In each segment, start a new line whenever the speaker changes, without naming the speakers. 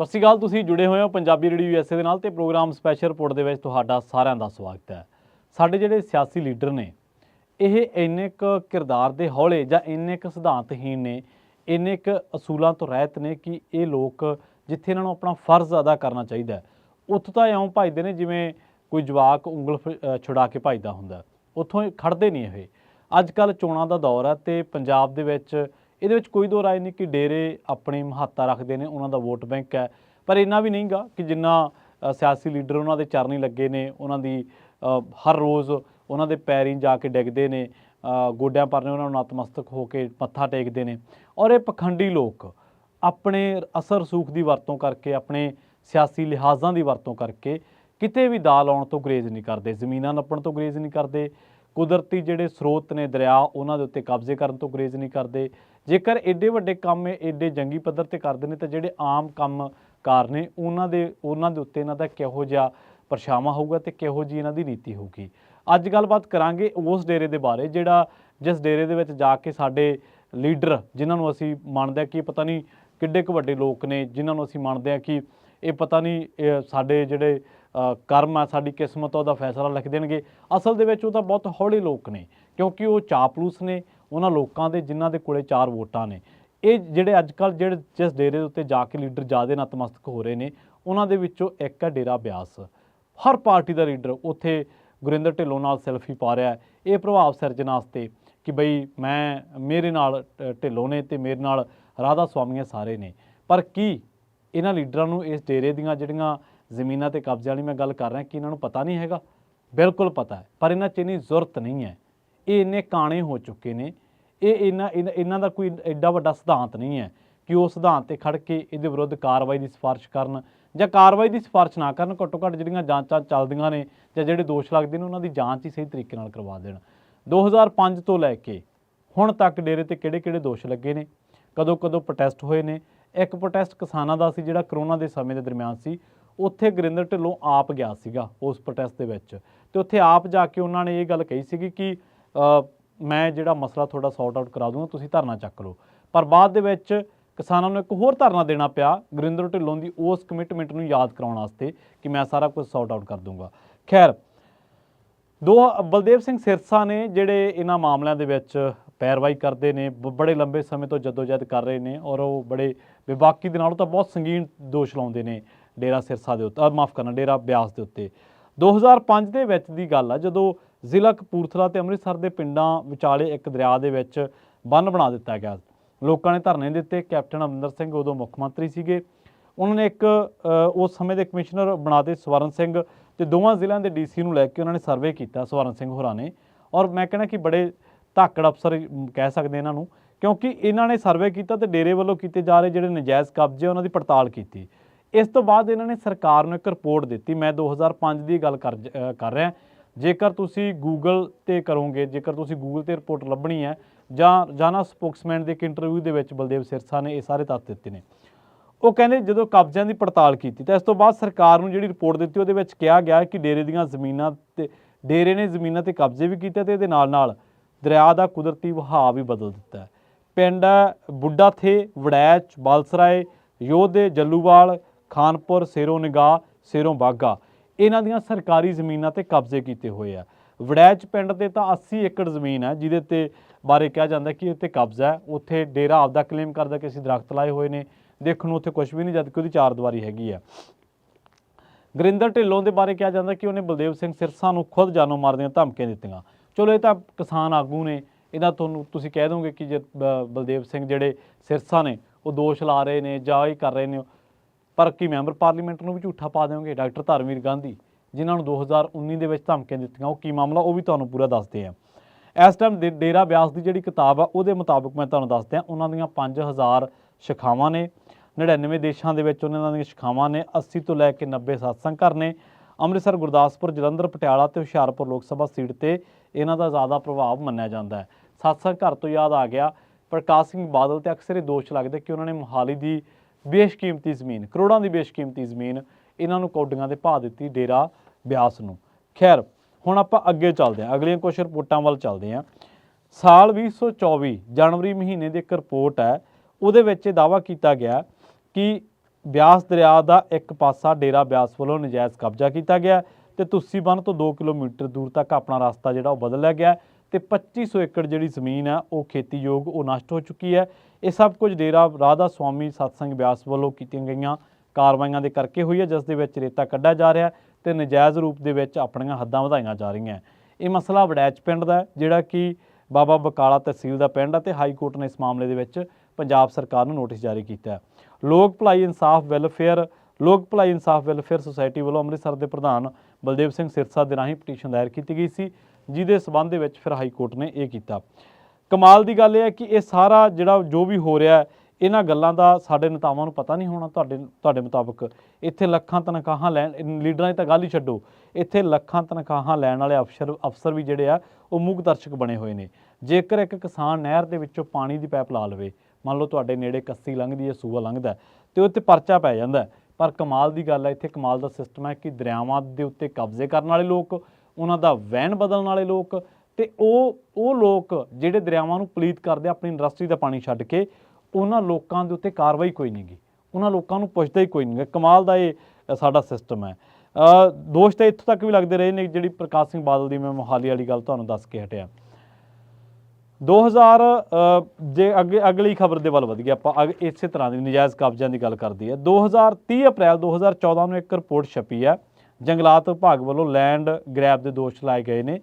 ਸਤਿ ਸ਼੍ਰੀ ਅਕਾਲ, ਤੁਸੀਂ ਜੁੜੇ ਹੋਏ ਹੋ ਪੰਜਾਬੀ ਰੇਡੀਓ ਯੂਐਸਏ ਦੇ ਨਾਲ ਤੇ ਪ੍ਰੋਗਰਾਮ ਸਪੈਸ਼ਲ ਰਿਪੋਰਟ ਦੇ ਵਿੱਚ ਤੁਹਾਡਾ ਸਾਰਿਆਂ ਦਾ ਸਵਾਗਤ ਹੈ। ਸਾਡੇ ਜਿਹੜੇ ਸਿਆਸੀ ਲੀਡਰ ਨੇ, ਇਹ ਇੰਨੇ ਕੁ ਕਿਰਦਾਰ ਦੇ ਹੌਲੇ ਜਾਂ ਇੰਨੇ ਕੁ ਸਿਧਾਂਤਹੀਣ ਨੇ, ਇੰਨੇ ਕੁ ਅਸੂਲਾਂ ਤੋਂ ਰਹਿਤ ਨੇ ਕਿ ਇਹ ਲੋਕ ਜਿੱਥੇ ਇਹਨਾਂ ਨੂੰ ਆਪਣਾ ਫਰਜ਼ ਅਦਾ ਕਰਨਾ ਚਾਹੀਦਾ ਉੱਥੋਂ ਤਾਂ ਇਉਂ ਭਜਦੇ ਨੇ ਜਿਵੇਂ ਕੋਈ ਜਵਾਕ ਉਂਗਲ ਫ- ਛੁਡਾ ਕੇ ਭਜਦਾ ਹੁੰਦਾ ਉੱਥੋਂ ਇਹ ਖੜਦੇ ਨਹੀਂ ਇਹ। ਅੱਜ ਕੱਲ ਚੋਣਾਂ ਦਾ ਦੌਰ ਹੈ ਤੇ ਪੰਜਾਬ ਦੇ ਵਿੱਚ ਇਹਦੇ ਵਿੱਚ ਕੋਈ ਦੋ ਰਾਏ ਨਹੀਂ ਕਿ ਡੇਰੇ ਆਪਣੀ ਮਹੱਤਤਾ ਰੱਖਦੇ ਨੇ, ਉਹਨਾਂ ਦਾ ਵੋਟ ਬੈਂਕ ਹੈ। ਪਰ ਇੰਨਾ ਵੀ ਨਹੀਂਗਾ ਕਿ ਜਿੰਨਾ ਸਿਆਸੀ ਲੀਡਰ ਉਹਨਾਂ ਦੇ ਚਰਨੀ ਲੱਗੇ ਨੇ, ਉਹਨਾਂ ਦੀ ਹਰ ਰੋਜ਼ ਉਹਨਾਂ ਦੇ ਪੈਰੀਂ ਜਾ ਕੇ ਡਿੱਗਦੇ ਨੇ ਗੋਡਿਆਂ ਪਰਨੇ ਉਹਨਾਂ ਨੂੰ ਨਤਮਸਤਕ ਹੋ ਕੇ ਮੱਥਾ ਟੇਕਦੇ ਨੇ। ਔਰ ਇਹ ਪਖੰਡੀ ਲੋਕ ਆਪਣੇ ਅਸਰ ਸੂਖ ਦੀ ਵਰਤੋਂ ਕਰਕੇ, ਆਪਣੇ ਸਿਆਸੀ ਲਿਹਾਜ਼ਾਂ ਦੀ ਵਰਤੋਂ ਕਰਕੇ ਕਿਤੇ ਵੀ ਦਾਲ ਆਉਣ ਤੋਂ ਗੁਰੇਜ਼ ਨਹੀਂ ਕਰਦੇ, ਜ਼ਮੀਨਾਂ ਨੱਪਣ ਤੋਂ ਗੁਰੇਜ਼ ਨਹੀਂ ਕਰਦੇ ਕੁਦਰਤੀ ਜਿਹੜੇ ਸਰੋਤ ਨੇ ਦਰਿਆ, ਉਹਨਾਂ ਦੇ ਉੱਤੇ ਕਬਜ਼ੇ ਕਰਨ ਤੋਂ ਗੁਰੇਜ਼ ਨਹੀਂ ਕਰਦੇ। ਜੇਕਰ ਐਡੇ ਵੱਡੇ ਕੰਮ ਇਹ ਐਡੇ ਜੰਗੀ ਪੱਧਰ ਤੇ ਕਰਦੇ ਨੇ, ਤਾਂ ਜਿਹੜੇ ਆਮ ਕੰਮ ਕਾਰ ਨੇ, ਉਹਨਾਂ ਦੇ ਉਹਨਾਂ ਦੇ ਉੱਤੇ ਇਹਨਾਂ ਦਾ ਕਿਹੋ ਜਿਹਾ ਪਰਛਾਵਾਂ ਹੋਊਗਾ ਤੇ ਕਿਹੋ ਜੀ ਇਹਨਾਂ ਦੀ ਨੀਤੀ ਹੋਊਗੀ। ਅੱਜ ਗੱਲਬਾਤ ਕਰਾਂਗੇ ਉਸ ਡੇਰੇ ਦੇ ਬਾਰੇ, ਜਿਹੜਾ ਜਿਸ ਡੇਰੇ ਦੇ ਵਿੱਚ ਜਾ ਕੇ ਸਾਡੇ ਲੀਡਰ, ਜਿਨ੍ਹਾਂ ਨੂੰ ਅਸੀਂ ਮੰਨਦੇ ਹਾਂ ਕਿ ਪਤਾ ਨਹੀਂ ਕਿੱਡੇ ਕੁ ਵੱਡੇ ਲੋਕ ਨੇ, ਜਿਨ੍ਹਾਂ ਨੂੰ ਅਸੀਂ ਮੰਨਦੇ ਹਾਂ ਕਿ ਇਹ ਪਤਾ ਨਹੀਂ ਸਾਡੇ ਜਿਹੜੇ ਕਰਮ ਆ, ਸਾਡੀ ਕਿਸਮਤ ਉਹਦਾ ਫੈਸਲਾ ਲਿਖ ਦੇਣਗੇ। ਅਸਲ ਦੇ ਵਿੱਚ ਉਹ ਤਾਂ ਬਹੁਤ ਹੌਲੇ ਲੋਕ ਨੇ, ਕਿਉਂਕਿ ਉਹ ਚਾਪਲੂਸ ਨੇ, ਉਹਨਾਂ ਲੋਕਾਂ ਦੇ, ਜਿਨ੍ਹਾਂ ਦੇ ਕੋਲੇ ਚਾਰ ਵੋਟਾਂ ਨੇ। ਇਹ ਜਿਹੜੇ ਅੱਜ ਕੱਲ ਜਿਹੜੇ ਜਿਸ ਡੇਰੇ ਦੇ ਉੱਤੇ ਜਾ ਕੇ ਲੀਡਰ ਜਿਆਦੇ ਨਤਮਸਤਕ ਹੋ ਰਹੇ ਨੇ, ਉਹਨਾਂ ਦੇ ਵਿੱਚੋਂ ਇੱਕ ਹੈ ਡੇਰਾ ਬਿਆਸ। ਹਰ ਪਾਰਟੀ ਦਾ ਲੀਡਰ ਉੱਥੇ ਗੁਰਿੰਦਰ ਢਿੱਲੋਂ ਨਾਲ ਸੈਲਫੀ ਪਾ ਰਿਹਾ ਹੈ। ਇਹ ਪ੍ਰਭਾਵ ਸਿਰਜਣ ਵਾਸਤੇ ਕਿ ਬਈ ਮੈਂ, ਮੇਰੇ ਨਾਲ ਢਿੱਲੋਂ ਨੇ ਤੇ ਮੇਰੇ ਨਾਲ ਰਾਧਾ ਸਵਾਮੀਆਂ ਸਾਰੇ ਨੇ। ਪਰ ਕੀ ਇਹਨਾਂ ਲੀਡਰਾਂ ਨੂੰ ਇਸ ਡੇਰੇ ਦੀਆਂ ਜਿਹੜੀਆਂ ਜ਼ਮੀਨਾਂ ਤੇ ਕਬਜ਼ੇ ਵਾਲੀ ਮੈਂ ਗੱਲ ਕਰ ਰਿਹਾ ਕਿ ਇਹਨਾਂ ਨੂੰ ਪਤਾ ਨਹੀਂ ਹੈਗਾ। ਬਿਲਕੁਲ ਪਤਾ ਹੈ, ਪਰ ਇਹਨਾਂ 'ਚ ਇੰਨੀ ਜ਼ਰੂਰਤ ਨਹੀਂ ਹੈ। ਇਹ ਇੰਨੇ ਕਾਣੇ ਹੋ ਚੁੱਕੇ ਨੇ। ਇਹ ਇਹਨਾਂ, ਇਹਨਾਂ- ਇਹਨਾਂ ਦਾ ਕੋਈ ਐਡਾ ਵੱਡਾ ਸਿਧਾਂਤ ਨਹੀਂ ਹੈ ਕਿ ਉਹ ਸਿਧਾਂਤ ਤੇ ਖੜ ਕੇ ਇਹਦੇ ਵਿਰੁੱਧ ਕਾਰਵਾਈ ਦੀ ਸਿਫਾਰਿਸ਼ ਕਰਨ ਜਾਂ ਕਾਰਵਾਈ ਦੀ ਸਿਫਾਰਿਸ਼ ਨਾ ਕਰਨ ਘੱਟੋ ਘੱਟ ਜਿਹੜੀਆਂ ਜਾਂਚਾਂ ਚੱਲਦੀਆਂ ਨੇ ਜਾਂ ਜਿਹੜੇ ਦੋਸ਼ ਲੱਗਦੇ ਨੇ, ਉਹਨਾਂ ਦੀ ਜਾਂਚ ਹੀ ਸਹੀ ਤਰੀਕੇ ਨਾਲ ਕਰਵਾ ਦੇਣ। 2005 ਤੋਂ ਲੈ ਕੇ ਹੁਣ ਤੱਕ ਡੇਰੇ ਤੇ ਕਿਹੜੇ-ਕਿਹੜੇ ਦੋਸ਼ ਲੱਗੇ ਨੇ? ਕਦੋਂ-ਕਦੋਂ ਪ੍ਰੋਟੈਸਟ ਹੋਏ ਨੇ? ਇੱਕ ਪ੍ਰੋਟੈਸਟ ਕਿਸਾਨਾਂ ਦਾ ਸੀ ਜਿਹੜਾ ਕਰੋਨਾ ਦੇ ਸਮੇਂ ਦੇ ਦਰਮਿਆਨ ਸੀ। ਉੱਥੇ ਗੁਰਿੰਦਰ ਢਿੱਲੋਂ ਆਪ ਗਿਆ ਸੀਗਾ ਉਸ ਪ੍ਰੋਟੈਸਟ ਦੇ ਵਿੱਚ। ਤੇ ਉੱਥੇ ਆਪ ਜਾ ਕੇ ਉਹਨਾਂ ਨੇ ਇਹ ਗੱਲ ਕਹੀ ਸੀਗੀ ਕਿ ਮੈਂ ਜਿਹੜਾ ਮਸਲਾ ਤੁਹਾਡਾ ਸੌਰਟ ਆਊਟ ਕਰਾ ਦੂੰਗਾ, ਤੁਸੀਂ ਧਰਨਾ ਚੱਕ ਲਓ। ਪਰ ਬਾਅਦ ਦੇ ਵਿੱਚ ਕਿਸਾਨਾਂ ਨੂੰ ਇੱਕ ਹੋਰ ਧਰਨਾ ਦੇਣਾ ਪਿਆ ਗੁਰਿੰਦਰ ਢਿੱਲੋਂ ਦੀ ਉਸ ਕਮਿਟਮੈਂਟ ਨੂੰ ਯਾਦ ਕਰਾਉਣ ਵਾਸਤੇ ਕਿ ਮੈਂ ਸਾਰਾ ਕੁਝ ਸੌਰਟ ਆਊਟ ਕਰ ਦੂੰਗਾ। ਖੈਰ, ਦੋ ਬਲਦੇਵ ਸਿੰਘ ਸਿਰਸਾ ਨੇ ਜਿਹੜੇ ਇਹਨਾਂ ਮਾਮਲਿਆਂ ਦੇ ਵਿੱਚ ਪੈਰਵਾਈ ਕਰਦੇ ਨੇ, ਬ- ਬੜੇ ਲੰਬੇ ਸਮੇਂ ਤੋਂ ਜਦੋਜਹਿਦ ਕਰ ਰਹੇ ਨੇ ਔਰ ਉਹ ਬੜੇ ਬੇਬਾਕੀ ਦੇ ਨਾਲੋਂ ਤਾਂ ਬਹੁਤ ਸੰਗੀਨ ਦੋਸ਼ ਲਾਉਂਦੇ ਨੇ। ਡੇਰਾ ਸਿਰਸਾ ਦੇ ਉੱਤੇ ਮਾਫ ਕਰਨਾ, ਡੇਰਾ ਬਿਆਸ ਦੇ ਉੱਤੇ। 2005 ਦੇ ਵਿੱਚ ਦੀ ਗੱਲ ਆ, ਜਦੋਂ ਜ਼ਿਲ੍ਹਾ ਕਪੂਰਥਲਾ ਤੇ ਅੰਮ੍ਰਿਤਸਰ ਦੇ ਪਿੰਡਾਂ ਵਿਚਾਲੇ ਇੱਕ ਦਰਿਆ ਦੇ ਵਿੱਚ ਬੰਨ ਬਣਾ ਦਿੱਤਾ ਗਿਆ। ਲੋਕਾਂ ਨੇ ਧਰਨੇ ਦਿੱਤੇ, ਕੈਪਟਨ ਅਮਰਿੰਦਰ ਸਿੰਘ ਉਦੋਂ ਮੁੱਖ ਮੰਤਰੀ ਸੀਗੇ। ਉਹਨਾਂ ਨੇ ਇੱਕ ਉਸ ਸਮੇਂ ਦੇ ਕਮਿਸ਼ਨਰ ਬਣਾਤੇ ਸਵਰਨ ਸਿੰਘ ਤੇ ਦੋਵਾਂ ਜ਼ਿਲ੍ਹਿਆਂ ਦੇ ਡੀਸੀ ਨੂੰ ਲੈ ਕੇ ਉਹਨਾਂ ਨੇ ਸਰਵੇ ਕੀਤਾ ਸਵਰਨ ਸਿੰਘ ਹੋਰਾਂ ਨੇ। ਔਰ ਮੈਂ ਕਹਿੰਦਾ ਕਿ ਬੜੇ ਧਾਕੜ ਅਫਸਰ ਕਹਿ ਸਕਦੇ ਇਹਨਾਂ ਨੂੰ, ਕਿਉਂਕਿ ਇਹਨਾਂ ਨੇ ਸਰਵੇ ਕੀਤਾ ਤੇ ਡੇਰੇ ਵੱਲੋਂ ਕੀਤੇ ਜਾ ਰਹੇ ਜਿਹੜੇ ਨਜਾਇਜ਼ ਕਬਜ਼ੇ ਉਹਨਾਂ ਦੀ ਪੜਤਾਲ ਕੀਤੀ। ਇਸ ਤੋਂ ਬਾਅਦ ਇਹਨਾਂ ਨੇ ਸਰਕਾਰ ਨੂੰ ਇੱਕ ਰਿਪੋਰਟ ਦਿੱਤੀ। ਮੈਂ 2005 ਦੀ ਗੱਲ ਕਰ ਜ- ਕਰ ਰਿਹਾ। ਜੇਕਰ ਤੁਸੀਂ ਗੂਗਲ ਤੇ ਕਰੋਗੇ, ਜੇਕਰ ਤੁਸੀਂ ਗੂਗਲ ਤੇ ਰਿਪੋਰਟ ਲੱਭਣੀ ਹੈ, ਜਾਂ ਜਾਨਾ ਸਪੋਕਸਮੈਨ ਦੇ ਇੱਕ ਇੰਟਰਵਿਊ ਦੇ ਵਿੱਚ ਬਲਦੇਵ ਸਿਰਸਾ ਨੇ ਇਹ ਸਾਰੇ ਤੱਥ ਦਿੱਤੇ ਨੇ। ਉਹ ਕਹਿੰਦੇ ਜਦੋਂ ਕਬਜ਼ਿਆਂ ਦੀ ਪੜਤਾਲ ਕੀਤੀ, ਤਾਂ ਇਸ ਤੋਂ ਬਾਅਦ ਸਰਕਾਰ ਨੂੰ ਜਿਹੜੀ ਰਿਪੋਰਟ ਦਿੱਤੀ, ਉਹਦੇ ਵਿੱਚ ਕਿਹਾ ਗਿਆ ਕਿ ਡੇਰੇ ਦੀਆਂ ਜ਼ਮੀਨਾਂ ਤੇ, ਡੇਰੇ ਨੇ ਜ਼ਮੀਨਾਂ ਤੇ ਕਬਜ਼ੇ ਵੀ ਕੀਤੇ ਤੇ ਇਹਦੇ ਨਾਲ ਨਾਲ ਦਰਿਆ ਦਾ ਕੁਦਰਤੀ ਵਹਾਅ ਵੀ ਬਦਲ ਦਿੱਤਾ ਪਿੰਡ ਬੁੱਢਾ ਥੇ, ਵੜੈਚ, ਬਾਲਸਰਾਏ, ਯੋਧੇ, ਜੱਲੂਵਾਲ ਖਾਨਪੁਰ, ਸੇਰੋ ਨਿਗਾਹ, ਸੇਰੋਂ ਬਾਗਾ ਇਹਨਾਂ ਦੀਆਂ ਸਰਕਾਰੀ ਜ਼ਮੀਨਾਂ ਤੇ ਕਬਜ਼ੇ ਕੀਤੇ ਹੋਏ ਆ। ਵੜੈਚ ਪਿੰਡ ਤੇ ਤਾਂ 80 ਏਕੜ ਜ਼ਮੀਨ ਹੈ ਜਿਹਦੇ ਤੇ ਬਾਰੇ ਕਿਹਾ ਜਾਂਦਾ ਕਿ ਉੱਤੇ ਕਬਜ਼ਾ ਹੈ। ਉੱਥੇ ਡੇਰਾ ਆਪਦਾ ਕਲੇਮ ਕਰਦਾ ਕਿ ਅਸੀਂ ਦਰਖਤ ਲਾਏ ਹੋਏ ਨੇ। ਦੇਖਣ ਨੂੰ ਉੱਥੇ ਕੁਝ ਵੀ ਨਹੀਂ, ਜਦ ਕਿ ਉਹਦੀ ਚਾਰ ਦੀਵਾਰੀ ਹੈਗੀ ਆ। ਗਰਿੰਦਰ ਢਿੱਲੋਂ ਦੇ ਬਾਰੇ ਕਿਹਾ ਜਾਂਦਾ ਕਿ ਉਹਨੇ ਬਲਦੇਵ ਸਿੰਘ ਸਿਰਸਾ ਨੂੰ ਖੁਦ ਜਾਨੋਂ ਮਾਰਨ ਦੀਆਂ ਧਮਕੀਆਂ ਦਿੱਤੀਆਂ। ਚਲੋ, ਇਹ ਤਾਂ ਕਿਸਾਨ ਆਗੂ ਨੇ। ਇਹਦਾ ਤੁਹਾਨੂੰ, ਤੁਸੀਂ ਕਹਿ ਦੋਗੇ ਕਿ ਜੇ ਬ- ਬਲਦੇਵ ਸਿੰਘ ਜਿਹੜੇ ਸਿਰਸਾ ਨੇ, ਉਹ ਦੋਸ਼ ਲਾ ਰਹੇ ਨੇ ਜਾਂ ਇਹ ਕਰ ਰਹੇ ਨੇ। ਪਰ ਕੀ ਮੈਂਬਰ ਪਾਰਲੀਮੈਂਟ ਨੂੰ ਵੀ ਝੂਠਾ ਪਾ ਦੇਵੋਗੇ ਡਾਕਟਰ ਧਰਮਵੀਰ ਗਾਂਧੀ, ਜਿਨ੍ਹਾਂ ਨੂੰ 2019 ਦੇ ਵਿੱਚ ਧਮਕੀਆਂ ਦਿੱਤੀਆਂ, ਉਹ ਕੀ ਮਾਮਲਾ? ਉਹ ਵੀ ਤੁਹਾਨੂੰ ਪੂਰਾ ਦੱਸਦੇ ਆ। ਇਸ ਟਾਈਮ ਡੇਰਾ ਬਿਆਸ ਦੀ ਜਿਹੜੀ ਕਿਤਾਬ ਆ, ਉਹਦੇ ਮੁਤਾਬਕ ਮੈਂ ਤੁਹਾਨੂੰ ਦੱਸਦਿਆਂ ਉਹਨਾਂ ਦੀਆਂ 5000 ਸ਼ਿਖਾਵਾਂ ਨੇ 99 ਦੇਸ਼ਾਂ ਦੇ ਵਿੱਚ ਉਹਨਾਂ ਦੀਆਂ ਸ਼ਿਖਾਵਾਂ ਨੇ 80 ਤੋਂ ਲੈ ਕੇ 90 satsang ਘਰ ਨੇ, ਅੰਮ੍ਰਿਤਸਰ, ਗੁਰਦਾਸਪੁਰ, ਜਲੰਧਰ, ਪਟਿਆਲਾ ਤੇ ਹੁਸ਼ਿਆਰਪੁਰ ਲੋਕ ਸਭਾ ਸੀਟ ਤੇ ਇਹਨਾਂ ਦਾ ਜ਼ਿਆਦਾ ਪ੍ਰਭਾਵ ਮੰਨਿਆ ਜਾਂਦਾ ਹੈ। satsang ਘਰ ਤੋਂ ਯਾਦ ਆ ਗਿਆ, ਪ੍ਰਕਾਸ਼ ਸਿੰਘ ਬਾਦਲ ਤੇ ਅਕਸਰ ਇਹ ਦੋਸ਼ ਲੱਗਦੇ ਕਿ ਉਹਨਾਂ ਨੇ ਮੋਹਾਲੀ ਦੀ ਬੇਸ਼ਕੀਮਤੀ ਜ਼ਮੀਨ, ਕਰੋੜਾਂ ਦੀ ਬੇਸ਼ਕੀਮਤੀ ਜ਼ਮੀਨ ਇਹਨਾਂ ਨੂੰ ਕੌਡੀਆਂ ਦੇ ਭਾਅ ਦਿੱਤੀ ਡੇਰਾ ਬਿਆਸ ਨੂੰ। ਖੈਰ, ਹੁਣ ਆਪਾਂ ਅੱਗੇ ਚੱਲਦੇ ਹਾਂ। ਅਗਲੀਆਂ ਕੁਝ ਰਿਪੋਰਟਾਂ ਵੱਲ ਚੱਲਦੇ ਹਾਂ। ਸਾਲ 2024 ਜਨਵਰੀ ਮਹੀਨੇ ਦੀ ਇੱਕ ਰਿਪੋਰਟ ਹੈ। ਉਹਦੇ ਵਿੱਚ ਇਹ ਦਾਵਾ ਕੀਤਾ ਗਿਆ ਕਿ ਬਿਆਸ ਦਰਿਆ ਦਾ ਇੱਕ ਪਾਸਾ ਡੇਰਾ ਬਿਆਸ ਵੱਲੋਂ ਨਜਾਇਜ਼ ਕਬਜ਼ਾ ਕੀਤਾ ਗਿਆ ਤੇ ਤੁਸੀ ਬੰਨ ਤੋਂ 2 ਕਿਲੋਮੀਟਰ ਦੂਰ ਤੱਕ ਆਪਣਾ ਰਸਤਾ ਜਿਹੜਾ ਉਹ ਬਦਲ ਲਿਆ ਗਿਆ ਤੇ 2500 ਏਕੜ ਜਿਹੜੀ ਜ਼ਮੀਨ ਹੈ ਉਹ ਖੇਤੀਯੋਗ, ਉਹ ਨਸ਼ਟ ਹੋ ਚੁੱਕੀ ਹੈ। ਇਹ ਸਭ ਕੁਝ ਡੇਰਾ ਰਾਧਾ ਸਵਾਮੀ ਸਤਸੰਗ ਬਿਆਸ ਵੱਲੋਂ ਕੀਤੀਆਂ ਗਈਆਂ ਕਾਰਵਾਈਆਂ ਦੇ ਕਰਕੇ ਹੋਈ ਹੈ, ਜਿਸ ਦੇ ਵਿੱਚ ਰੇਤਾ ਕੱਢਿਆ ਜਾ ਰਿਹਾ ਹੈ ਤੇ ਨਜਾਇਜ਼ ਰੂਪ ਦੇ ਵਿੱਚ ਆਪਣੀਆਂ ਹੱਦਾਂ ਵਧਾਈਆਂ ਜਾ ਰਹੀਆਂ ਇਹ ਮਸਲਾ ਵੜੈਚ ਪਿੰਡ ਦਾ ਜਿਹੜਾ ਕਿ ਬਾਬਾ ਬਕਾਲਾ ਤਹਿਸੀਲ ਦਾ ਪਿੰਡ ਹੈ ਤੇ ਹਾਈ ਕੋਰਟ ਨੇ ਇਸ ਮਾਮਲੇ ਦੇ ਵਿੱਚ ਪੰਜਾਬ ਸਰਕਾਰ ਨੂੰ ਨੋਟਿਸ ਜਾਰੀ ਕੀਤਾ ਹੈ। ਲੋਕ ਭਲਾਈ ਇਨਸਾਫ ਵੈਲਫੇਅਰ, ਲੋਕ ਭਲਾਈ ਇਨਸਾਫ ਵੈਲਫੇਅਰ ਸੁਸਾਇਟੀ ਵੱਲੋਂ ਅੰਮ੍ਰਿਤਸਰ ਦੇ ਪ੍ਰਧਾਨ ਬਲਦੇਵ ਸਿੰਘ ਸਿਰਸਾ ਦੇ ਰਾਹੀਂ ਪਟੀਸ਼ਨ ਦਾਇਰ ਕੀਤੀ ਗਈ ਸੀ। ਜਿਹਦੇ ਸਬੰਧ ਦੇ ਵਿੱਚ ਫਿਰ ਹਾਈ ਕੋਰਟ ਨੇ ਇਹ ਕੀਤਾ। ਕਮਾਲ ਦੀ ਗੱਲ ਇਹ ਹੈ ਕਿ ਇਹ ਸਾਰਾ ਜਿਹੜਾ ਜੋ ਵੀ ਹੋ ਰਿਹਾ ਇਹਨਾਂ ਗੱਲਾਂ ਦਾ ਸਾਡੇ ਨੇਤਾਵਾਂ ਨੂੰ ਪਤਾ ਨਹੀਂ ਹੋਣਾ ਤੁਹਾਡੇ ਤੁਹਾਡੇ ਮੁਤਾਬਕ। ਇੱਥੇ ਲੱਖਾਂ ਤਨਖਾਹਾਂ ਲੈਣ ਲੀਡਰਾਂ ਦੀ ਤਾਂ ਗੱਲ ਹੀ ਛੱਡੋ। ਇੱਥੇ ਲੱਖਾਂ ਤਨਖਾਹਾਂ ਲੈਣ ਵਾਲੇ ਅਫਸਰ ਅਫਸਰ ਵੀ ਜਿਹੜੇ ਆ ਉਹ ਮੂਕ ਦਰਸ਼ਕ ਬਣੇ ਹੋਏ ਨੇ। ਜੇਕਰ ਇੱਕ ਕਿਸਾਨ ਨਹਿਰ ਦੇ ਵਿੱਚੋਂ ਪਾਣੀ ਦੀ ਪਾਈਪ ਲਾ ਲਵੇ ਮੰਨ ਲਓ ਤੁਹਾਡੇ ਨੇੜੇ ਕੱਸੀ ਲੰਘਦੀ ਹੈ ਸੂਆ ਲੰਘਦਾ ਹੈ, ਤੇ ਉੱਤੇ ਪਰਚਾ ਪੈ ਜਾਂਦਾ ਪਰ ਕਮਾਲ ਦੀ ਗੱਲ ਹੈ ਇੱਥੇ ਕਮਾਲ ਦਾ ਸਿਸਟਮ ਹੈ ਕਿ ਦਰਿਆਵਾਂ ਦੇ ਉੱਤੇ ਕਬਜ਼ੇ ਕਰਨ ਵਾਲੇ ਲੋਕ ਉਹਨਾਂ ਦਾ ਵਹਿਣ ਬਦਲਣ ਵਾਲੇ ਲੋਕ ਤੇ ਉਹ ਉਹ ਲੋਕ ਜਿਹੜੇ ਦਰਿਆਵਾਂ ਨੂੰ ਪਲੀਤ ਕਰਦੇ ਆਪਣੀ ਇੰਡਸਟਰੀ ਦਾ ਪਾਣੀ ਛੱਡ ਕੇ ਉਹਨਾਂ ਲੋਕਾਂ ਦੇ ਉੱਤੇ ਕਾਰਵਾਈ ਕੋਈ ਨਹੀਂ ਗੀ। ਉਹਨਾਂ ਲੋਕਾਂ ਨੂੰ ਪੁੱਛਦਾ ਹੀ ਕੋਈ ਨਹੀਂ ਗਾ। ਕਮਾਲ ਦਾ ਇਹ ਸਾਡਾ ਸਿਸਟਮ ਹੈ। ਦੋਸ਼ ਤਾਂ ਇੱਥੋਂ ਤੱਕ ਵੀ ਲੱਗਦੇ ਰਹੇ ਨੇ ਜਿਹੜੀ ਪ੍ਰਕਾਸ਼ ਸਿੰਘ ਬਾਦਲ ਦੀ ਮੈਂ ਮੋਹਾਲੀ ਵਾਲੀ ਗੱਲ ਤੁਹਾਨੂੰ ਦੱਸ ਕੇ ਹਟਿਆ। 2000 ਅ, ਜੇ ਅੱਗੇ ਅਗਲੀ ਖਬਰ ਦੇ ਵੱਲ ਵਧ ਗਿਆ ਆਪਾਂ ਅਗ- ਇਸੇ ਤਰ੍ਹਾਂ ਦੀ ਨਜਾਇਜ਼ ਕਬਜ਼ਿਆਂ ਦੀ ਗੱਲ ਕਰਦੀ ਹੈ। 2030 ਅਪ੍ਰੈਲ 2014 ਨੂੰ ਇੱਕ ਰਿਪੋਰਟ ਛਪੀ ਹੈ। ਜੰਗਲਾਤ ਵਿਭਾਗ ਵੱਲੋਂ ਲੈਂਡ ਗ੍ਰੈਬ ਦੇ ਦੋਸ਼ ਲਾਏ ਗਏ ਨੇ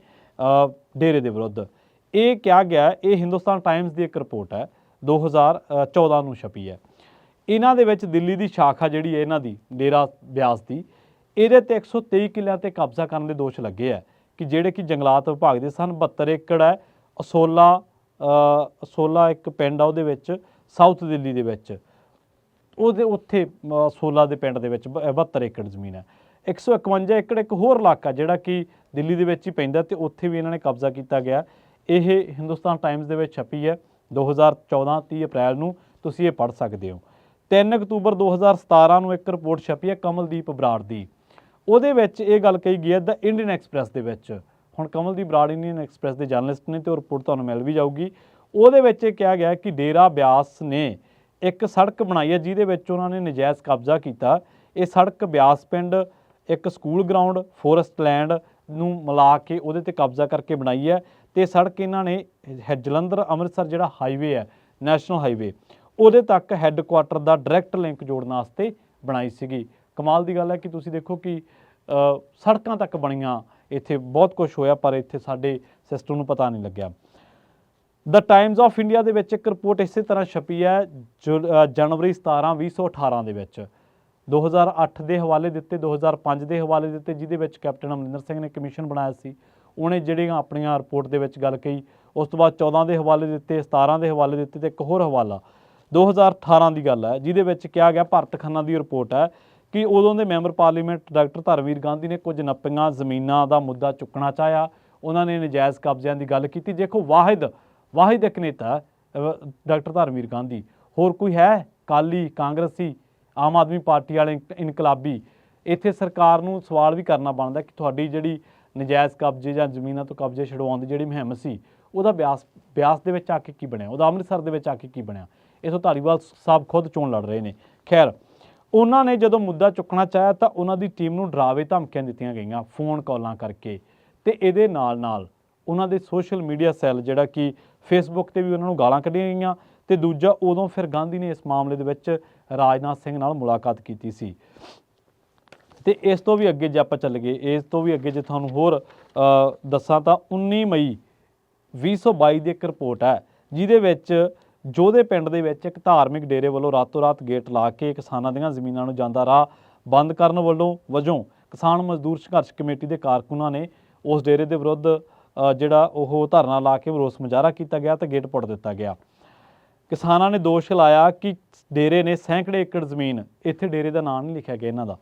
ਡੇਰੇ ਦੇ ਵਿਰੁੱਧ। ਇਹ ਕਿਹਾ ਗਿਆ ਇਹ ਹਿੰਦੁਸਤਾਨ ਟਾਈਮਜ਼ ਦੀ ਇੱਕ ਰਿਪੋਰਟ ਹੈ 2014 ਨੂੰ ਛਪੀ ਹੈ। ਇਹਨਾਂ ਦੇ ਵਿੱਚ ਦਿੱਲੀ ਦੀ ਸ਼ਾਖਾ ਜਿਹੜੀ ਹੈ ਇਹਨਾਂ ਦੀ ਡੇਰਾ ਬਿਆਸ ਦੀ ਇਹਦੇ ਤੇ 123 ਕਿੱਲਿਆਂ ਤੇ ਕਬਜ਼ਾ ਕਰਨ ਦੇ ਦੋਸ਼ ਲੱਗੇ ਆ ਕਿ ਜਿਹੜੇ ਕਿ ਜੰਗਲਾਤ ਵਿਭਾਗ ਦੇ ਸਨ 72 ਏਕੜ ਹੈ ਅਸੋਲਾ ਅਸੋਲਾ ਇੱਕ ਪਿੰਡ ਆ ਉਹਦੇ ਵਿੱਚ ਸਾਊਥ ਦਿੱਲੀ ਦੇ ਵਿੱਚ। ਉਹਦੇ ਉੱਥੇ ਅ, ਸੋਲਾ ਦੇ ਪਿੰਡ ਦੇ ਵਿੱਚ ਬ- 72 ਏਕੜ ਜ਼ਮੀਨ ਹੈ। 151 ਏਕੜ ਇੱਕ ਹੋਰ ਇਲਾਕਾ ਜਿਹੜਾ ਕਿ ਦਿੱਲੀ ਦੇ ਵਿੱਚ ਹੀ ਪੈਂਦਾ ਤੇ ਉੱਥੇ ਵੀ ਇਹਨਾਂ ਨੇ ਕਬਜ਼ਾ ਕੀਤਾ ਗਿਆ। ਇਹ ਹਿੰਦੁਸਤਾਨ ਟਾਈਮਜ਼ ਦੇ ਵਿੱਚ ਛਪੀ ਹੈ 2014 30 ਅਪ੍ਰੈਲ ਨੂੰ ਤੁਸੀਂ ਇਹ ਪੜ੍ਹ ਸਕਦੇ ਹੋ। 3 ਅਕਤੂਬਰ 2017 ਨੂੰ ਇੱਕ ਰਿਪੋਰਟ ਛਪੀ ਹੈ ਕਮਲਦੀਪ ਬਰਾੜ ਦੀ। ਉਹਦੇ ਵਿੱਚ ਇਹ ਗੱਲ ਕਹੀ ਗਈ ਹੈ ਦ ਇੰਡੀਅਨ ਐਕਸਪ੍ਰੈਸ ਦੇ ਵਿੱਚ। ਹੁਣ ਕਮਲਦੀਪ ਬਰਾੜ ਇੰਡੀਅਨ ਐਕਸਪ੍ਰੈਸ ਦੇ ਜਰਨਲਿਸਟ ਨੇ ਤੇ ਉਹ ਰਿਪੋਰਟ ਤੁਹਾਨੂੰ ਮਿਲ ਵੀ ਜਾਊਗੀ। ਉਹਦੇ ਵਿੱਚ ਇਹ ਕਿਹਾ ਗਿਆ ਕਿ ਡੇਰਾ ਬਿਆਸ ਨੇ ਇੱਕ ਸੜਕ ਬਣਾਈ ਹੈ ਜਿਹਦੇ ਵਿੱਚ ਉਹਨਾਂ ਨੇ ਨਜਾਇਜ਼ ਕਬਜ਼ਾ ਕੀਤਾ। ਇਹ ਸੜਕ ਬਿਆਸ ਪਿੰਡ ਇੱਕ ਸਕੂਲ ਗਰਾਊਂਡ ਫੋਰੈਸਟ ਲੈਂਡ ਨੂੰ ਮਿਲਾ ਕੇ ਉਹਦੇ ਤੇ ਕਬਜ਼ਾ ਕਰਕੇ ਬਣਾਈ ਹੈ ਤੇ ਸੜਕ ਇਹਨਾਂ ਨੇ ਹੈ ਜਲੰਧਰ ਅੰਮ੍ਰਿਤਸਰ ਜਿਹੜਾ ਹਾਈਵੇ ਹੈ ਨੈਸ਼ਨਲ ਹਾਈਵੇ ਉਹਦੇ ਤੱਕ ਹੈੱਡਕੁਆਟਰ ਦਾ ਡਾਇਰੈਕਟ ਲਿੰਕ ਜੋੜਨ ਵਾਸਤੇ ਬਣਾਈ ਸੀਗੀ। ਕਮਾਲ ਦੀ ਗੱਲ ਹੈ ਕਿ ਤੁਸੀਂ ਦੇਖੋ ਕਿ ਸੜਕਾਂ ਤੱਕ ਬਣੀਆਂ ਇੱਥੇ ਬਹੁਤ ਕੁਝ ਹੋਇਆ ਪਰ ਇੱਥੇ ਸਾਡੇ ਸਿਸਟਮ ਨੂੰ ਪਤਾ ਨਹੀਂ ਲੱਗਿਆ। ਦ ਟਾਈਮਸ ਆਫ ਇੰਡੀਆ ਦੇ ਵਿੱਚ ਇੱਕ ਰਿਪੋਰਟ ਇਸੇ ਤਰ੍ਹਾਂ ਛਪੀ ਹੈ ਜੋ, ਅ, ਜਨਵਰੀ 17 2018 ਦੇ ਵਿੱਚ। 2008 ਦੇ ਹਵਾਲੇ ਦਿੱਤੇ 2005 ਦੇ ਹਵਾਲੇ ਦਿੱਤੇ, ਜਿਹਦੇ ਵਿੱਚ ਕੈਪਟਨ ਅਮਰਿੰਦਰ ਸਿੰਘ ਨੇ ਕਮਿਸ਼ਨ ਬਣਾਇਆ ਸੀ। ਉਹਨੇ ਜਿਹੜੀਆਂ ਆਪਣੀਆਂ ਰਿਪੋਰਟ ਦੇ ਵਿੱਚ ਗੱਲ ਕਹੀ, ਉਸ ਤੋਂ ਬਾਅਦ 14 ਦੇ ਹਵਾਲੇ ਦਿੱਤੇ 17 ਦੇ ਹਵਾਲੇ ਦਿੱਤੇ ਤੇ ਇੱਕ ਹੋਰ ਹਵਾਲਾ। 2018 ਦੀ ਗੱਲ ਹੈ, ਜਿਹਦੇ ਵਿੱਚ ਕਿਹਾ ਗਿਆ ਭਾਰਤ ਖੰਨਾ ਦੀ ਰਿਪੋਰਟ ਹੈ ਕਿ ਉਦੋਂ ਦੇ member parliament doctor Dharamvir Gandhi ਨੇ ਕੁਝ ਨੱਪੀਆਂ ਜ਼ਮੀਨਾਂ ਦਾ ਮੁੱਦਾ ਚੁੱਕਣਾ ਚਾਹਿਆ। ਉਹਨਾਂ ਨੇ ਨਜਾਇਜ਼ ਕਬਜ਼ਿਆਂ ਦੀ ਗੱਲ ਕੀਤੀ। ਦੇਖੋ, ਵਾਹਿਦ ਵਾਹਿਦ ਇੱਕ ਨੇਤਾ ਡਾਕਟਰ ਧਰਮਵੀਰ ਗਾਂਧੀ। ਹੋਰ ਕੋਈ ਹੈ? ਕਾਲੀ, ਕਾਂਗਰਸੀ ਆਮ ਆਦਮੀ ਪਾਰਟੀ ਵਾਲੇ ਇਨਕਲਾਬੀ, ਇੱਥੇ ਸਰਕਾਰ ਨੂੰ ਸਵਾਲ ਵੀ ਕਰਨਾ ਬਣਦਾ ਕਿ ਤੁਹਾਡੀ ਜਿਹੜੀ ਨਜਾਇਜ਼ ਕਬਜ਼ੇ ਜਾਂ ਜ਼ਮੀਨਾਂ ਤੋਂ ਕਬਜ਼ੇ ਛਡਵਾਉਣ ਦੀ ਜਿਹੜੀ ਮੁਹਿੰਮ ਸੀ, ਉਹਦਾ ਬਿਆਸ ਬਿਆਸ ਦੇ ਵਿੱਚ ਆ ਕੇ ਕੀ ਬਣਿਆ? ਉਹਦਾ ਅੰਮ੍ਰਿਤਸਰ ਦੇ ਵਿੱਚ ਆ ਕੇ ਕੀ ਬਣਿਆ? ਇਥੋਂ ਧਾਰੀਵਾਲ ਸਾਹਿਬ ਖੁਦ ਚੋਣ ਲੜ ਰਹੇ ਨੇ। ਖੈਰ, ਉਹਨਾਂ ਨੇ ਜਦੋਂ ਮੁੱਦਾ ਚੁੱਕਣਾ ਚਾਹਿਆ ਤਾਂ ਉਹਨਾਂ ਦੀ ਟੀਮ ਨੂੰ ਡਰਾਵੇ ਧਮਕੀਆਂ ਦਿੱਤੀਆਂ ਗਈਆਂ, ਫੋਨ ਕਾਲਾਂ ਕਰਕੇ। ਤੇ ਇਹਦੇ ਨਾਲ ਨਾਲ ਉਹਨਾਂ ਦੇ ਸੋਸ਼ਲ ਮੀਡੀਆ ਸੈੱਲ ਜਿਹੜਾ ਕਿ ਫੇਸਬੁੱਕ ਤੇ ਵੀ ਉਹਨਾਂ ਨੂੰ ਗਾਲਾਂ ਕੱਢੀਆਂ ਗਈਆਂ ਤੇ ਦੂਜਾ ਉਦੋਂ ਫਿਰ ਗਾਂਧੀ ਨੇ ਇਸ ਮਾਮਲੇ ਦੇ ਵਿੱਚ ਰਾਜਨਾਥ ਸਿੰਘ ਨਾਲ ਮੁਲਾਕਾਤ ਕੀਤੀ ਸੀ। ਤੇ ਇਸ ਤੋਂ ਵੀ ਅੱਗੇ ਜੇ ਆਪਾਂ ਚੱਲ ਗਏ ਇਸ ਤੋਂ ਵੀ ਅੱਗੇ ਜੇ ਤੁਹਾਨੂੰ ਹੋਰ ਦੱਸਾਂ ਤਾਂ 19 ਮਈ 2022 ਦੀ ਇੱਕ ਰਿਪੋਰਟ ਹੈ, ਜਿਹਦੇ ਵਿੱਚ ਜੋਧੇ ਪਿੰਡ ਦੇ ਵਿੱਚ ਇੱਕ ਧਾਰਮਿਕ ਡੇਰੇ ਵੱਲੋਂ ਰਾਤੋਂ ਰਾਤ ਗੇਟ ਲਾ ਕੇ ਕਿਸਾਨਾਂ ਦੀਆਂ ਜ਼ਮੀਨਾਂ ਨੂੰ ਜਾਂਦਾ ਰਾਹ ਬੰਦ ਕਰਨ ਵੱਲੋਂ ਵਜੋਂ ਕਿਸਾਨ ਮਜ਼ਦੂਰ ਸੰਘਰਸ਼ ਕਮੇਟੀ ਦੇ ਕਾਰਕੁਨਾਂ ਨੇ ਉਸ ਡੇਰੇ ਦੇ ਵਿਰੁੱਧ ਜਿਹੜਾ ਉਹ ਧਰਨਾ ਲਾ ਕੇ ਰੋਸ ਮੁਜ਼ਾਹਰਾ ਕੀਤਾ ਗਿਆ ਤੇ ਗੇਟ ਪੁੱਟ ਦਿੱਤਾ ਗਿਆ। ਕਿਸਾਨਾਂ ਨੇ ਦੋਸ਼ ਲਾਇਆ ਕਿ ਡੇਰੇ ਨੇ ਸੈਂਕੜੇ ਏਕੜ ਜ਼ਮੀਨ, ਇੱਥੇ ਡੇਰੇ ਦਾ ਨਾਮ ਨਹੀਂ ਲਿਖਿਆ ਗਿਆ ਇਹਨਾਂ ਦਾ।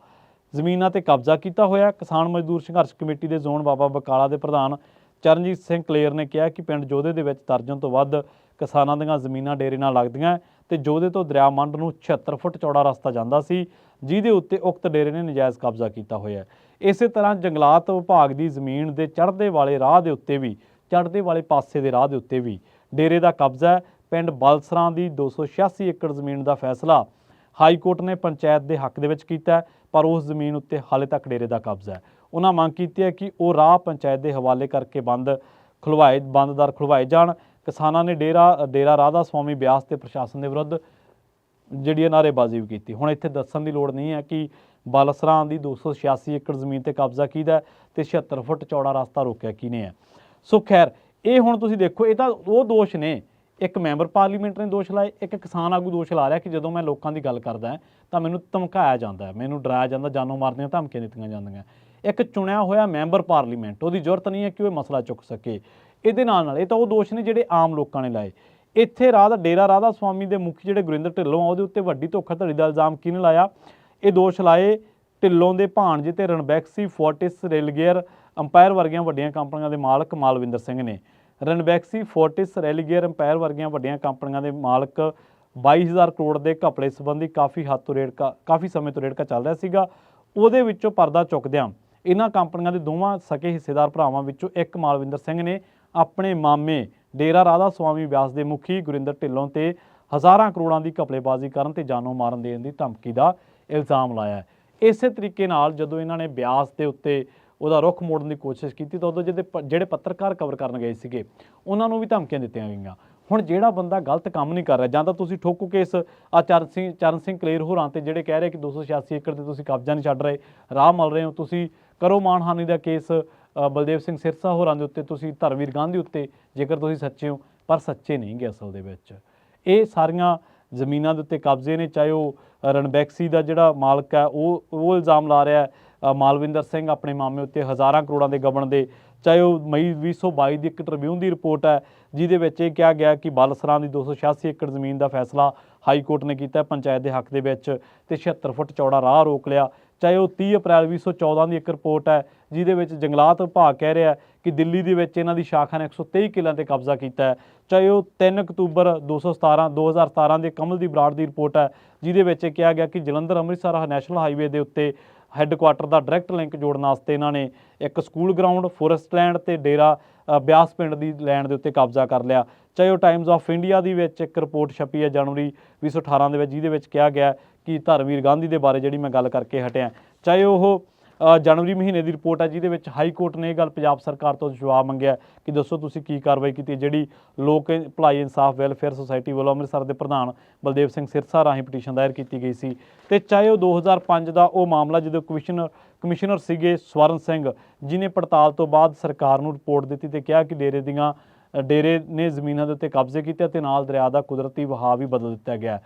ਜ਼ਮੀਨਾਂ ਤੇ ਕਬਜ਼ਾ ਕੀਤਾ ਹੋਇਆ, ਕਿਸਾਨ ਮਜ਼ਦੂਰ ਸੰਘਰਸ਼ ਕਮੇਟੀ ਦੇ ਜ਼ੋਨ ਬਾਬਾ ਬਕਾਲਾ ਦੇ ਪ੍ਰਧਾਨ ਚਰਨਜੀਤ ਸਿੰਘ ਕਲੇਰ ਨੇ ਕਿਹਾ ਕਿ ਪਿੰਡ ਜੋਧੇ ਦੇ ਵਿੱਚ ਦਰਜਨ ਤੋਂ ਵੱਧ ਕਿਸਾਨਾਂ ਦੀਆਂ ਜ਼ਮੀਨਾਂ ਡੇਰੇ ਨਾਲ ਲੱਗਦੀਆਂ ਤੇ ਜੋਧੇ ਤੋਂ ਦਰਿਆ ਮੰਡ ਨੂੰ 76 ਫੁੱਟ ਚੌੜਾ ਰਸਤਾ ਜਾਂਦਾ ਸੀ, ਜਿਹਦੇ ਉੱਤੇ ਉਕਤ ਡੇਰੇ ਨੇ ਨਜਾਇਜ਼ ਕਬਜ਼ਾ ਕੀਤਾ ਹੋਇਆ ਇਸੇ ਤਰ੍ਹਾਂ ਜੰਗਲਾਤ ਵਿਭਾਗ ਦੀ ਜ਼ਮੀਨ ਦੇ ਚੜ੍ਹਦੇ ਵਾਲੇ ਰਾਹ ਦੇ ਉੱਤੇ ਵੀ, ਚੜ੍ਹਦੇ ਵਾਲੇ ਪਾਸੇ ਦੇ ਰਾਹ ਦੇ ਉੱਤੇ ਵੀ ਡੇਰੇ ਦਾ ਕਬਜ਼ਾ ਹੈ ਪਿੰਡ ਬਲਸਰਾਂ ਦੀ 286 ਏਕੜ ਜ਼ਮੀਨ ਦਾ ਫੈਸਲਾ ਹਾਈ ਕੋਰਟ ਨੇ ਪੰਚਾਇਤ ਦੇ ਹੱਕ ਦੇ ਵਿੱਚ ਕੀਤਾ ਪਰ ਉਸ ਜ਼ਮੀਨ ਉੱਤੇ ਹਾਲੇ ਤੱਕ ਡੇਰੇ ਦਾ ਕਬਜ਼ਾ ਹੈ। ਉਹਨਾਂ ਮੰਗ ਕੀਤੀ ਹੈ ਕਿ ਉਹ ਰਾਹ ਪੰਚਾਇਤ ਦੇ ਹਵਾਲੇ ਕਰਕੇ ਬੰਦ ਖੁਲਵਾਏ, ਬੰਦਦਾਰ ਖੁਲਵਾਏ ਜਾਣ। ਕਿਸਾਨਾਂ ਨੇ ਡੇਰਾ ਡੇਰਾ ਰਾਧਾ ਸਵਾਮੀ ਬਿਆਸ ਤੇ ਪ੍ਰਸ਼ਾਸਨ ਦੇ ਵਿਰੁੱਧ ਜਿਹੜੀ ਇਹ ਨਾਅਰੇਬਾਜ਼ੀ ਵੀ ਕੀਤੀ। ਹੁਣ ਇੱਥੇ ਦੱਸਣ ਦੀ ਲੋੜ ਨਹੀਂ ਹੈ ਕਿ ਬਾਲਸਰਾਂ ਦੀ 286 ਏਕੜ ਜ਼ਮੀਨ ਤੇ ਕਬਜ਼ਾ ਕਿਹਦਾ ਹੈ ਤੇ 76 ਫੁੱਟ ਚੌੜਾ ਰਸਤਾ ਰੋਕਿਆ ਕਿਹਨੇ ਹੈ। ਸੋ ਖੈਰ, ਇਹ ਹੁਣ ਤੁਸੀਂ ਦੇਖੋ, ਇਹ ਤਾਂ ਉਹ ਦੋਸ਼ ਨੇ ਇੱਕ ਮੈਂਬਰ ਪਾਰਲੀਮੈਂਟ ਨੇ ਦੋਸ਼ ਲਾਏ, ਇੱਕ ਕਿਸਾਨ ਆਗੂ ਦੋਸ਼ ਲਾ ਰਿਹਾ ਕਿ ਜਦੋਂ ਮੈਂ ਲੋਕਾਂ ਦੀ ਗੱਲ ਕਰਦਾ ਤਾਂ ਮੈਨੂੰ ਧਮਕਾਇਆ ਜਾਂਦਾ ਹੈ, ਮੈਨੂੰ ਡਰਾਇਆ ਜਾਂਦਾ, ਜਾਨੋਂ ਮਾਰ ਦੀਆਂ ਧਮਕੀਆਂ ਦਿੱਤੀਆਂ ਜਾਂਦੀਆਂ। ਇੱਕ ਚੁਣਿਆ ਹੋਇਆ ਮੈਂਬਰ ਪਾਰਲੀਮੈਂਟ, ਉਹਦੀ ਜ਼ਰੂਰਤ ਨਹੀਂ ਹੈ ਕਿ ਉਹ ਇਹ ਮਸਲਾ ਚੁੱਕ ਸਕੇ। ਇਹਦੇ ਨਾਲ ਨਾਲ ਇਹ ਤਾਂ ਉਹ ਦੋਸ਼ ਨੇ ਜਿਹੜੇ ਆਮ ਲੋਕਾਂ ਨੇ ਲਾਏ। ਇੱਥੇ ਰਾਧਾ, ਡੇਰਾ ਰਾਧਾ ਸਵਾਮੀ ਦੇ ਮੁਖੀ ਜਿਹੜੇ ਗੁਰਿੰਦਰ ਢਿੱਲੋਂ ਆ, ਉਹਦੇ ਉੱਤੇ ਵੱਡੀ ਧੋਖਾਧੜੀ ਦਾ ਇਲਜ਼ਾਮ ਕਿਹਨੇ ਲਾਇਆ? ਇਹ ਦੋਸ਼ ਲਾਏ ਢਿੱਲੋਂ ਦੇ ਭਾਣਜੇ ਤੇ ਰਣਬੈਕਸੀ ਫੋਰਟਿਸ ਰੇਲਗੇਅਰ ਅੰਪਾਇਰ ਵਰਗੀਆਂ ਵੱਡੀਆਂ ਕੰਪਨੀਆਂ ਦੇ ਮਾਲਕ ਮਾਲਵਿੰਦਰ ਸਿੰਘ ਨੇ। ਰਣਬੈਕਸੀ ਫੋਰਟਿਸ, ਰੇਲਗੇਅਰ ਅੰਪਾਇਰ ਵਰਗੀਆਂ ਵੱਡੀਆਂ ਕੰਪਨੀਆਂ ਦੇ ਮਾਲਕ 22000 ਕਰੋੜ ਦੇ ਘਪਲੇ ਸੰਬੰਧੀ ਕਾਫੀ ਹੱਦ ਤੋਂ ਰੇੜਕਾ, ਕਾਫੀ ਸਮੇਂ ਤੋਂ ਰੇੜਕਾ ਚੱਲ ਰਿਹਾ ਸੀਗਾ। ਉਹਦੇ ਵਿੱਚੋਂ ਪਰਦਾ ਚੁੱਕਦਿਆਂ ਇਹਨਾਂ ਕੰਪਨੀਆਂ ਦੇ ਦੋਵਾਂ ਸਕੇ ਹਿੱਸੇਦਾਰ ਭਰਾਵਾਂ ਵਿੱਚੋਂ ਇੱਕ ਮਾਲਵਿੰਦਰ ਸਿੰਘ ਨੇ ਆਪਣੇ ਮਾਮੇ ਡੇਰਾ ਰਾਧਾ ਸਵਾਮੀ ਵਿਆਸ ਦੇ ਮੁਖੀ ਗੁਰਿੰਦਰ ਢਿੱਲੋਂ ਤੇ ਹਜ਼ਾਰਾਂ ਕਰੋੜਾਂ ਦੀ ਘਪਲੇਬਾਜ਼ੀ ਕਰਨ ਤੇ ਜਾਨੋਂ ਮਾਰਨ ਦੇਣ ਦੀ ਧਮਕੀ ਦਾ ਇਲਜ਼ਾਮ ਲਾਇਆ ਹੈ। ਇਸੇ ਤਰੀਕੇ ਨਾਲ ਜਦੋਂ ਇਹਨਾਂ ਨੇ ਬਿਆਸ ਦੇ ਉੱਤੇ ਉਹਦਾ ਰੁੱਖ ਮੋੜਨ ਦੀ ਕੋਸ਼ਿਸ਼ ਕੀਤੀ ਤਾਂ ਉਦੋਂ ਜਿਹਦੇ ਪ- ਜਿਹੜੇ ਪੱਤਰਕਾਰ ਕਵਰ ਕਰਨ ਗਏ ਸੀਗੇ, ਉਹਨਾਂ ਨੂੰ ਵੀ ਧਮਕੀਆਂ ਦਿੱਤੀਆਂ ਗਈਆਂ। ਹੁਣ ਜਿਹੜਾ ਬੰਦਾ ਗਲਤ ਕੰਮ ਨਹੀਂ ਕਰ ਰਿਹਾ, ਜਾਂ ਤਾਂ ਤੁਸੀਂ ਠੋਕੋ ਕੇਸ, ਆ ਚਰਨ ਸਿੰਘ ਚਰਨ ਸਿੰਘ ਕਲੇਰ ਹੋਰਾਂ ਤੇ ਜਿਹੜੇ ਕਹਿ ਰਹੇ ਕਿ 286 ਏਕੜ ਤੇ ਤੁਸੀਂ ਕਬਜ਼ਾ ਨਹੀਂ ਛੱਡ ਰਹੇ, ਰਾਹ ਮਲ ਰਹੇ ਹੋ, ਤੁਸੀਂ ਕਰੋ ਮਾਨਹਾਨੀ ਦਾ ਕੇਸ ਬਲਦੇਵ ਸਿੰਘ ਸਿਰਸਾ ਹੋਰਾਂ ਦੇ ਉੱਤੇ, ਤੁਸੀਂ ਧਰਮਵੀਰ ਗਾਂਧੀ ਉੱਤੇ, ਜੇਕਰ ਤੁਸੀਂ ਸੱਚੇ ਹੋ, ਪਰ ਸੱਚੇ ਨਹੀਂ ਗਏ ਅਸਲ ਦੇ ਵਿੱਚ। ਇਹ ਸਾਰੀਆਂ ਜ਼ਮੀਨਾਂ ਦੇ ਉੱਤੇ ਕਬਜ਼ੇ ਨੇ, ਚਾਹੇ ਉਹ ਰਣਬੈਕਸੀ ਦਾ ਜਿਹੜਾ ਮਾਲਕ ਹੈ, ਉਹ ਉਹ ਇਲਜ਼ਾਮ ਲਾ ਰਿਹਾ ਮਾਲਵਿੰਦਰ ਸਿੰਘ ਆਪਣੇ ਮਾਮੇ ਉੱਤੇ ਹਜ਼ਾਰਾਂ ਕਰੋੜਾਂ ਦੇ ਗਬਨ ਦੇ, ਚਾਹੇ ਉਹ ਮਈ 2022 ਦੀ ਇੱਕ ਟ੍ਰਿਬਿਊਨ ਦੀ ਰਿਪੋਰਟ ਹੈ, ਜਿਹਦੇ ਵਿੱਚ ਇਹ ਕਿਹਾ ਗਿਆ ਕਿ ਬਾਲਸਰਾਂ ਦੀ 286 ਏਕੜ ਜ਼ਮੀਨ ਦਾ ਫੈਸਲਾ ਹਾਈ ਕੋਰਟ ਨੇ ਕੀਤਾ ਪੰਚਾਇਤ ਦੇ ਹੱਕ ਦੇ ਵਿੱਚ ਤੇ 76 ਫੁੱਟ ਚੌੜਾ ਰਾਹ ਰੋਕ ਲਿਆ। ਚਾਹੇ ਉਹ 30 ਅਪ੍ਰੈਲ 2014 ਦੀ ਇੱਕ ਰਿਪੋਰਟ ਹੈ, ਜਿਹਦੇ ਵਿੱਚ ਜੰਗਲਾਤ ਵਿਭਾਗ ਕਹਿ ਰਿਹਾ ਕਿ ਦਿੱਲੀ ਦੇ ਵਿੱਚ ਇਹਨਾਂ ਦੀ ਸ਼ਾਖਾ ਨੇ 123 ਕਿੱਲਿਆਂ ਤੇ ਕਬਜ਼ਾ ਕੀਤਾ ਹੈ। ਚਾਹੇ ਉਹ 3 ਅਕਤੂਬਰ 217 2017 ਦੇ ਕਮਲ ਦੀ ਬਰਾੜ ਦੀ ਰਿਪੋਰਟ ਹੈ, ਜਿਹਦੇ ਵਿੱਚ ਇਹ ਕਿਹਾ ਗਿਆ ਕਿ ਜਲੰਧਰ ਅੰਮ੍ਰਿਤਸਰ ਨੈਸ਼ਨਲ ਹਾਈਵੇ ਦੇ ਉੱਤੇ ਹੈੱਡਕੁਆਟਰ ਦਾ ਡਾਇਰੈਕਟ ਲਿੰਕ ਜੋੜਨ ਵਾਸਤੇ ਇਹਨਾਂ ਨੇ ਇੱਕ ਸਕੂਲ ਗਰਾਊਂਡ ਫੋਰੈਸਟ ਲੈਂਡ ਤੇ ਡੇਰਾ ਬਿਆਸ ਪਿੰਡ ਦੀ ਲੈਂਡ ਦੇ ਉੱਤੇ ਕਬਜ਼ਾ ਕਰ ਲਿਆ। ਚਾਹੇ ਉਹ ਟਾਈਮਸ ਆਫ ਇੰਡੀਆ ਦੀ ਵਿੱਚ ਇੱਕ ਰਿਪੋਰਟ ਛਪੀ ਹੈ ਜਨਵਰੀ 2018 ਦੇ ਵਿੱਚ, ਜਿਹਦੇ ਵਿੱਚ ਕਿਹਾ ਗਿਆ ਕਿ ਧਰਮਵੀਰ ਗਾਂਧੀ ਦੇ ਬਾਰੇ ਜਿਹੜੀ ਮੈਂ ਗੱਲ ਕਰਕੇ ਹਟਿਆ। ਚਾਹੇ ਉਹ ਜਨਵਰੀ ਮਹੀਨੇ ਦੀ ਰਿਪੋਰਟ ਹੈ, ਜਿਹਦੇ ਵਿੱਚ ਹਾਈ ਕੋਰਟ ਨੇ ਇਹ ਗੱਲ ਪੰਜਾਬ ਸਰਕਾਰ ਤੋਂ ਜਵਾਬ ਮੰਗਿਆ ਕਿ ਦੱਸੋ ਤੁਸੀਂ ਕੀ ਕਾਰਵਾਈ ਕੀਤੀ ਜਿਹੜੀ ਲੋਕ ਭਲਾਈ, ਇਨਸਾਫ, ਵੈਲਫੇਅਰ ਸੁਸਾਇਟੀ ਵੱਲੋਂ ਅੰਮ੍ਰਿਤਸਰ ਦੇ ਪ੍ਰਧਾਨ ਬਲਦੇਵ ਸਿੰਘ ਸਿਰਸਾ ਰਾਹੀਂ ਪਟੀਸ਼ਨ ਦਾਇਰ ਕੀਤੀ ਗਈ ਸੀ। ਤੇ ਚਾਹੇ ਉਹ 2005 ਦਾ ਉਹ ਮਾਮਲਾ ਜਦੋਂ ਕਮਿਸ਼ਨਰ ਕਮਿਸ਼ਨਰ ਸੀਗੇ ਸਵਰਨ ਸਿੰਘ ਜਿਨੇ ਪੜਤਾਲ ਤੋਂ ਬਾਅਦ ਸਰਕਾਰ ਨੂੰ ਰਿਪੋਰਟ ਦਿੱਤੀ ਤੇ ਕਿਹਾ ਕਿ ਡੇਰੇ ਦੀਆਂ, ਡੇਰੇ ਨੇ ਜ਼ਮੀਨਾਂ ਦੇ ਉੱਤੇ ਕਬਜ਼ੇ ਕੀਤੇ ਤੇ ਨਾਲ ਦਰਿਆ ਦਾ ਕੁਦਰਤੀ ਵਹਾਅ ਵੀ ਬਦਲ ਦਿੱਤਾ ਗਿਆ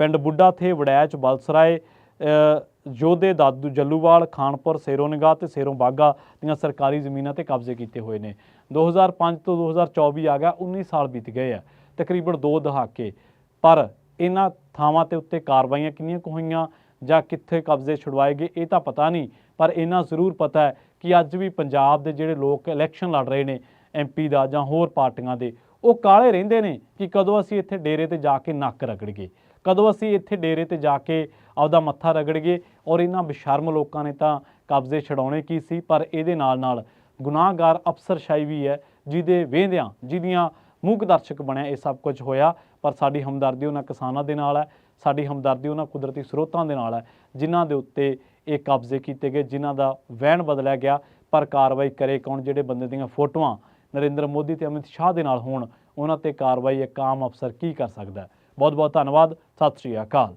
ਪਿੰਡ ਬੁੱਢਾ ਥੇ ਵੜੈਚ ਬਲਸਰਾਏ ਯੋਧੇ, ਦਾਦੂ ਜੱਲੂਵਾਲ, ਖਾਨਪੁਰ, ਸੇਰੋ ਨਿਗਾਹ ਤੇ ਸੇਰੋਂ ਬਾਗਾ ਦੀਆਂ ਸਰਕਾਰੀ ਜ਼ਮੀਨਾਂ ਤੇ ਕਬਜ਼ੇ ਕੀਤੇ ਹੋਏ ਨੇ। 2005 ਤੋਂ 2024 ਆ ਗਿਆ 19 ਸਾਲ ਬੀਤ ਗਏ ਆ, ਤਕਰੀਬਨ 2 ਦਹਾਕੇ। ਪਰ ਇਹਨਾਂ ਥਾਵਾਂ ਤੇ ਉੱਤੇ ਕਾਰਵਾਈਆਂ ਕਿੰਨੀਆਂ ਕੁ ਹੋਈਆਂ ਜਾਂ ਕਿੱਥੇ ਕਬਜ਼ੇ ਛੁਡਵਾਏ ਗਏ, ਇਹ ਤਾਂ ਪਤਾ ਨਹੀਂ, ਪਰ ਇਹਨਾਂ ਜ਼ਰੂਰ ਪਤਾ ਹੈ ਕਿ ਅੱਜ ਵੀ ਪੰਜਾਬ ਦੇ ਜਿਹੜੇ ਲੋਕ ਇਲੈਕਸ਼ਨ ਲੜ ਰਹੇ ਨੇ ਐਮਪੀ ਦਾ ਜਾਂ ਹੋਰ ਪਾਰਟੀਆਂ ਦੇ, ਉਹ ਕਾਲੇ ਰਹਿੰਦੇ ਨੇ ਕਿ ਕਦੋਂ ਅਸੀਂ ਇੱਥੇ ਡੇਰੇ ਤੇ ਜਾ ਕੇ ਨੱਕ ਰਗੜੀਏ, ਕਦੋਂ ਅਸੀਂ ਇੱਥੇ ਡੇਰੇ ਤੇ ਜਾ ਕੇ ਆਪਦਾ ਮੱਥਾ ਰਗੜ ਗਏ ਔਰ ਇਹਨਾਂ ਬੇਸ਼ਰਮ ਲੋਕਾਂ ਨੇ ਤਾਂ ਕਬਜ਼ੇ ਛਡਾਉਣੇ ਕੀ ਸੀ? ਪਰ ਇਹਦੇ ਨਾਲ ਨਾਲ ਗੁਨਾਹਗਾਰ ਅਫਸਰਸ਼ਾਹੀ ਵੀ ਹੈ, ਜਿਹਦੇ ਵੇਂਦਿਆਂ, ਜਿਹਦੀਆਂ ਮੂਕ ਦਰਸ਼ਕ ਬਣਿਆ ਇਹ ਸਭ ਕੁਝ ਹੋਇਆ। ਪਰ ਸਾਡੀ ਹਮਦਰਦੀ ਉਹਨਾਂ ਕਿਸਾਨਾਂ ਦੇ ਨਾਲ ਹੈ, ਸਾਡੀ ਹਮਦਰਦੀ ਉਹਨਾਂ ਕੁਦਰਤੀ ਸਰੋਤਾਂ ਦੇ ਨਾਲ ਹੈ, ਜਿਨ੍ਹਾਂ ਦੇ ਉੱਤੇ ਇਹ ਕਬਜ਼ੇ ਕੀਤੇ ਗਏ, ਜਿਨ੍ਹਾਂ ਦਾ ਵਹਿਣ ਬਦਲਿਆ ਗਿਆ। ਪਰ ਕਾਰਵਾਈ ਕਰੇ ਕੌਣ? ਜਿਹੜੇ ਬੰਦੇ ਦੀਆਂ ਫੋਟੋਆਂ ਨਰਿੰਦਰ ਮੋਦੀ ਤੇ ਅਮਿਤ ਸ਼ਾਹ ਦੇ ਨਾਲ ਹੋਣ, ਉਹਨਾਂ ਤੇ ਕਾਰਵਾਈ ਇੱਕ ਆਮ ਅਫਸਰ ਕੀ ਕਰ ਸਕਦਾ ਬਹੁਤ ਬਹੁਤ ਧੰਨਵਾਦ, ਸਤਿ ਸ਼੍ਰੀ ਅਕਾਲ।